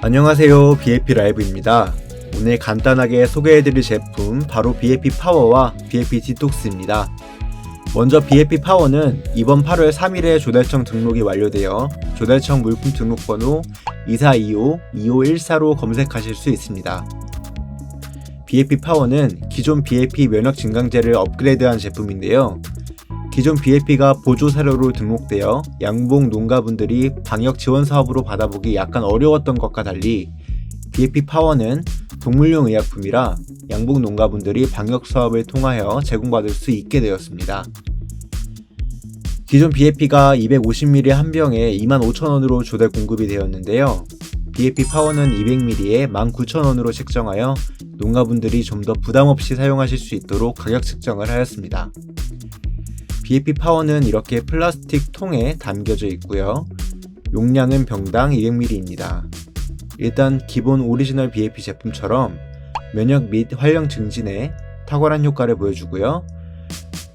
안녕하세요. BAP 라이브입니다. 오늘 간단하게 소개해드릴 제품 바로 BAP 파워와 BAP 디톡스입니다. 먼저 BAP 파워는 이번 8월 3일에 조달청 등록이 완료되어 조달청 물품 등록번호 2425-2514로 검색하실 수 있습니다. BAP 파워는 기존 BAP 면역 증강제를 업그레이드한 제품인데요. 기존 BAP가 보조 사료로 등록되어 양봉 농가분들이 방역 지원 사업으로 받아보기 약간 어려웠던 것과 달리 BAP 파워는 동물용 의약품이라 양봉 농가분들이 방역 사업을 통하여 제공받을 수 있게 되었습니다. 기존 BAP가 250ml 한 병에 25,000원으로 조달 공급이 되었는데요. BAP 파워는 200ml에 19,000원으로 책정하여 농가분들이 좀 더 부담 없이 사용하실 수 있도록 가격 책정을 하였습니다. BAP 파워는 이렇게 플라스틱 통에 담겨져 있고요. 용량은 병당 200ml입니다. 일단 기본 오리지널 BAP 제품처럼 면역 및 활력 증진에 탁월한 효과를 보여주고요.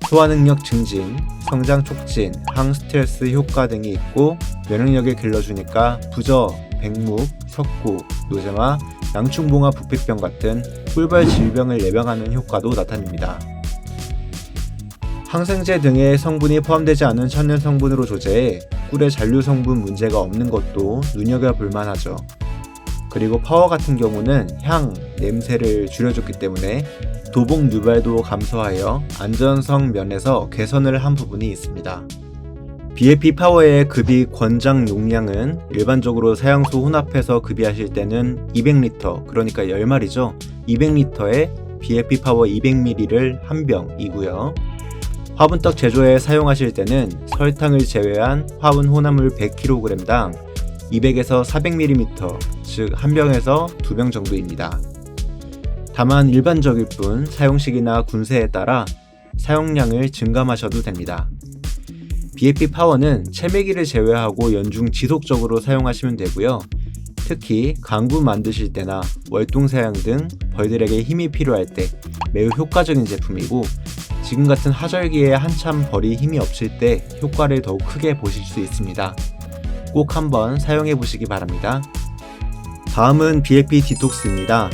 소화 능력 증진, 성장 촉진, 항 스트레스 효과 등이 있고 면역력을 길러주니까 부저, 백묵, 석고, 노제마, 양충봉화 부패병 같은 꿀벌 질병을 예방하는 효과도 나타냅니다. 항생제 등의 성분이 포함되지 않은 천연 성분으로 조제해 꿀의 잔류 성분 문제가 없는 것도 눈여겨볼 만하죠. 그리고 파워 같은 경우는 향, 냄새를 줄여줬기 때문에 도복 유발도 감소하여 안전성 면에서 개선을 한 부분이 있습니다. BAP 파워의 급이 권장 용량은 일반적으로 사양소 혼합해서 급이하실 때는 200L, 그러니까 10마리죠. 200L에 BAP 파워 200ml를 한 병이고요. 화분떡 제조에 사용하실 때는 설탕을 제외한 화분 혼합물 100kg당 200에서 400ml, 즉 한 병에서 두 병 정도입니다. 다만 일반적일 뿐 사용식이나 군세에 따라 사용량을 증감하셔도 됩니다. BAP 파워는 채매기를 제외하고 연중 지속적으로 사용하시면 되고요. 특히 강구 만드실 때나 월동 사양 등 벌들에게 힘이 필요할 때 매우 효과적인 제품이고 지금 같은 하절기에 한참 벌이 힘이 없을 때 효과를 더욱 크게 보실 수 있습니다. 꼭 한번 사용해 보시기 바랍니다. 다음은 BAP 디톡스입니다.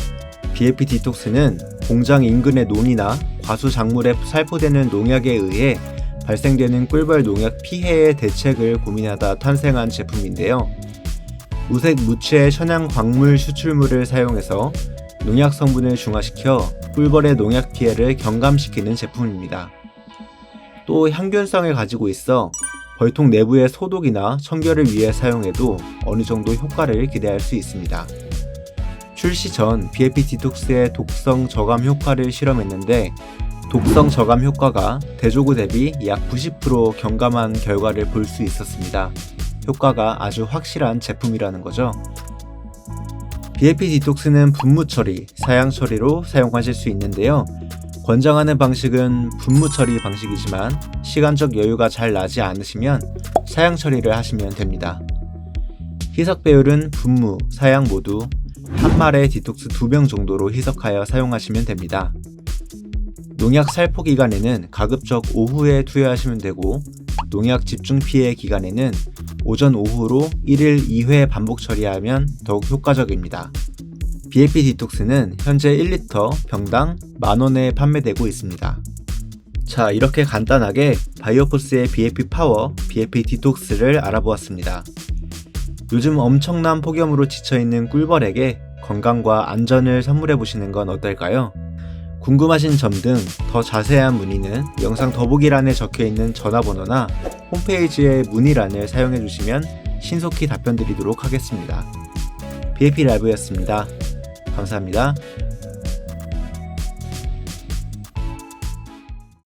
BAP 디톡스는 공장 인근의 논이나 과수 작물에 살포되는 농약에 의해 발생되는 꿀벌 농약 피해의 대책을 고민하다 탄생한 제품인데요. 우색 무채 천연 광물 수출물을 사용해서 농약 성분을 중화시켜 꿀벌의 농약 피해를 경감시키는 제품입니다. 또 향균성을 가지고 있어 벌통 내부의 소독이나 청결을 위해 사용해도 어느 정도 효과를 기대할 수 있습니다. 출시 전 BAP 디톡스의 독성 저감 효과를 실험했는데 독성 저감 효과가 대조구 대비 약 90% 경감한 결과를 볼 수 있었습니다. 효과가 아주 확실한 제품이라는 거죠. BAP 디톡스는 분무 처리, 사양 처리로 사용하실 수 있는데요. 권장하는 방식은 분무 처리 방식이지만 시간적 여유가 잘 나지 않으시면 사양 처리를 하시면 됩니다. 희석 배율은 분무, 사양 모두 한 말에 디톡스 2병 정도로 희석하여 사용하시면 됩니다. 농약 살포 기간에는 가급적 오후에 투여하시면 되고 농약 집중 피해 기간에는 오전 오후로 1일 2회 반복 처리하면 더욱 효과적입니다. BAP 디톡스는 현재 1리터 병당 만원에 판매되고 있습니다. 자, 이렇게 간단하게 바이오포스의 BAP 파워, BAP 디톡스를 알아보았습니다. 요즘 엄청난 폭염으로 지쳐있는 꿀벌에게 건강과 안전을 선물해 보시는 건 어떨까요? 궁금하신 점 등 더 자세한 문의는 영상 더보기란에 적혀 있는 전화번호나 홈페이지의 문의란을 사용해 주시면 신속히 답변 드리도록 하겠습니다. BAP 라이브였습니다. 감사합니다.